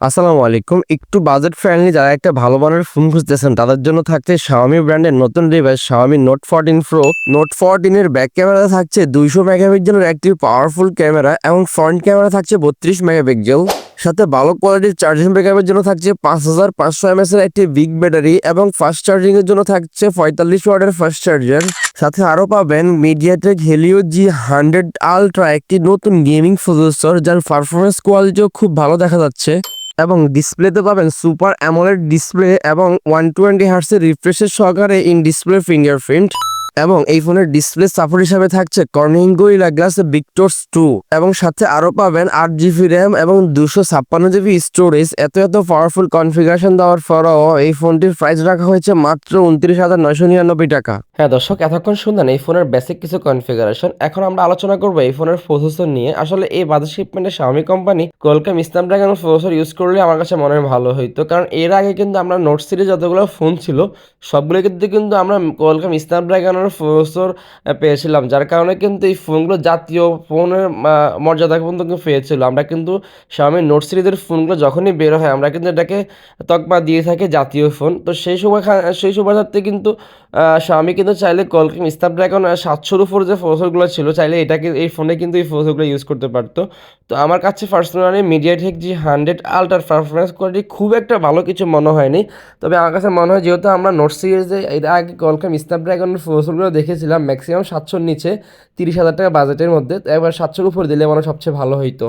আসসালামু আলাইকুম। একটু বাজেট ফ্রেন্ডলি যারা একটা ভালো মানের ফোন খুঁজতেছেন, তাদের জন্য থাকছে Xiaomi ব্র্যান্ডের নতুন device Xiaomi note 14 pro note 14 এর ব্যাক ক্যামেরা থাকছে দুইশো মেগাপিক্সেলের একটি পাওয়ারফুল ক্যামেরা এবং ফ্রন্ট ক্যামেরা থাকছে বত্রিশ মেগাপিক্সেল সাথে ভালো কোয়ালিটির চার্জিং ব্যাকআপের জন্য থাকছে পাঁচ হাজার পাঁচশো এমএস এর একটি বিগ ব্যাটারি এবং ফাস্ট চার্জিং এর জন্য থাকছে পঁয়তাল্লিশ ওয়াটের ফাস্ট চার্জার সাথে আরও পাবেন MediaTek Helio G hundred ultra একটি নতুন গেমিং প্রসেসর যার পারফরমেন্স কোয়ালিটিও খুব ভালো দেখা যাচ্ছে। এবং ডিসপ্লেতে পাবেন সুপার অ্যামোলেড ডিসপ্লে এবং ওয়ান টোয়েন্টি হার্সের রিফ্রেশের সহকারে ইন ডিসপ্লে ফিঙ্গারপ্রিন্ট এবং এই ফোনের ডিসপ্লে সাপোর্ট হিসাবে থাকছে Corning Gorilla glass Victus two এবং সাথে আরও পাবেন আট জিবি র্যাম এবং দুশো ছাপ্পান্ন জিবি স্টোরেজ এত এত পাওয়ারফুল কনফিগারেশন দেওয়ার পরও এই ফোনটির প্রাইস রাখা হয়েছে মাত্র উনত্রিশ হাজার নয়শো নিরানব্বই টাকা। হ্যাঁ দর্শক, এতক্ষণ শুনলেন এই ফোনের বেসিক কিছু কনফিগারেশন এখন আমরা আলোচনা করব এই ফোনের প্রসেসর নিয়ে। আসলে এই বাজার শিপমেন্টে Xiaomi company Qualcomm Snapdragon processor use করলে আমার কাছে মনে হয় ভালো হইতো। কারণ এর আগে কিন্তু আমরা নোট সিরিজ যতগুলো ফোন ছিল সবগুলো কিন্তু কিন্তু আমরা কোলকাম ইসলাম ড্রাগনের প্রসেসর পেয়েছিলাম, যার কারণে কিন্তু এই ফোনগুলো জাতীয় ফোনের মর্যাদা পর্যন্ত কিন্তু পেয়েছিল। আমরা কিন্তু স্বামী নোট সিরিজের ফোনগুলো যখনই বের হয়, আমরা কিন্তু এটাকে তকমা দিয়ে থাকি জাতীয় ফোন। তো সেই সময় সেই সুবাদার্থে কিন্তু স্বামী কিন্তু চাইলে কলকাম স্ন্যাপড্রাগন সাতশোর উপর যে প্রসেসরগুলো ছিল, চাইলে এটাকে, এই ফোনে কিন্তু এই প্রসেসরগুলো ইউজ করতে পারতো। তো আমার কাছে পার্সোনালি মিডিয়াটেক জি হান্ড্রেড আল্ট্রার পারফরমেন্স কোয়ালিটি খুব একটা ভালো কিছু মনে হয়নি। তবে আমার কাছে মনে হয়, যেহেতু আমরা নোট সিরিজে, এর আগে কলকাম স্ন্যাপড্রাগনের প্রসেসরগুলো দেখেছিলাম ম্যাক্সিমাম সাতশোর নিচে তিরিশ হাজার টাকা বাজেটের মধ্যে। তো একবার সাতশোর উপর দিলে মানে সবচেয়ে ভালো হইতো।